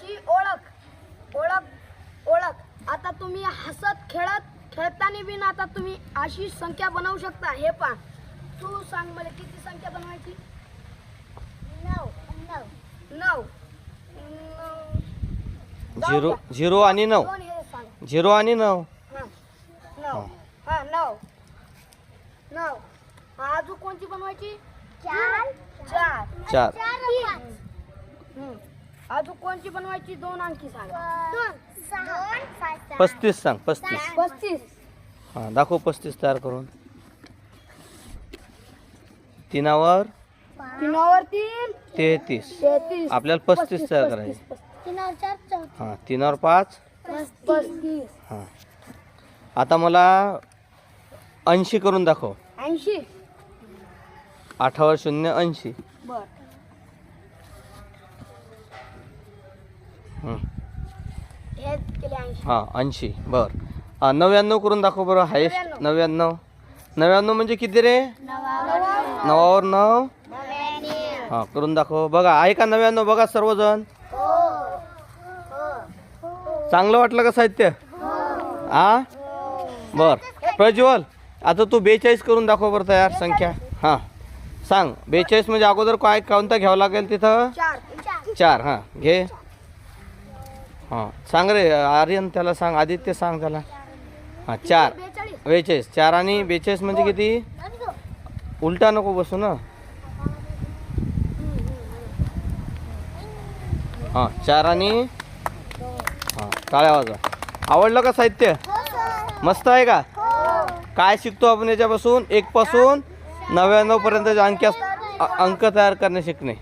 तुमची ओळख ओळख ओळख. आता तुम्ही हसत खेळत खेळताना बिन आता तुम्ही अशी संख्या बनवू शकता. हे पहा. तू सांग मला किती संख्या बनवायची? नऊ नऊ नऊ नऊ. झिरो झिरो आणि नऊ. हे झिरो आणि नऊ. हा नऊ. हा. नऊ. नऊ. अजून कोणती बनवायची? चार. चार. चार. अजून कोणची बनवायची? दोन आणखी सांगा. दोन. सहा दोन. पाच सहा. पस्तीस. सांग. पस्तीस. पस्तीस हां दाखव पस्तीस तयार करून. तीनावर तीनावर तीन. तेहतीस. तेहतीस. आपल्याला पस्तीस तयार करायचे. तीनावर चार हां तीनावर पाच. पस्तीस. हां. आता मला ऐंशी करून दाखव. ऐंशी. आठावर शून्य ऐंशी. बर. हं. हे ऐंशी. हां बर. हां नव्याण्णव करून दाखव बरं. हायेस्ट नव्याण्णव. नव्याण्णव. म्हणजे किती रे? नवावर नऊ. हां करून दाखव. बघा आहे का नव्याण्णव? बघा सर्वजण. चांगलं वाटलं का साहित्य? हा बर. प्रज्वल आता तू बेचाळीस करून दाखव बरं तयार संख्या. हां. सांग बेचाळीस म्हणजे अगोदर काय कोणता घ्यावं लागेल तिथं? चार हां. घे. हां. सांग रे आर्यन त्याला सांग आदित्य सांग त्याला. हां चार. बेचाळीस. चार आणि बेचाळीस म्हणजे किती? उलटा नको बसू ना. हां चार आणि हां काळ्या वाजवा आवडलं का साहित्य? मस्त आहे का? काय शिकतो आपण याच्यापासून? एकपासून पासून नव्याण्णव अंक अंक तयार करणे शिकणे.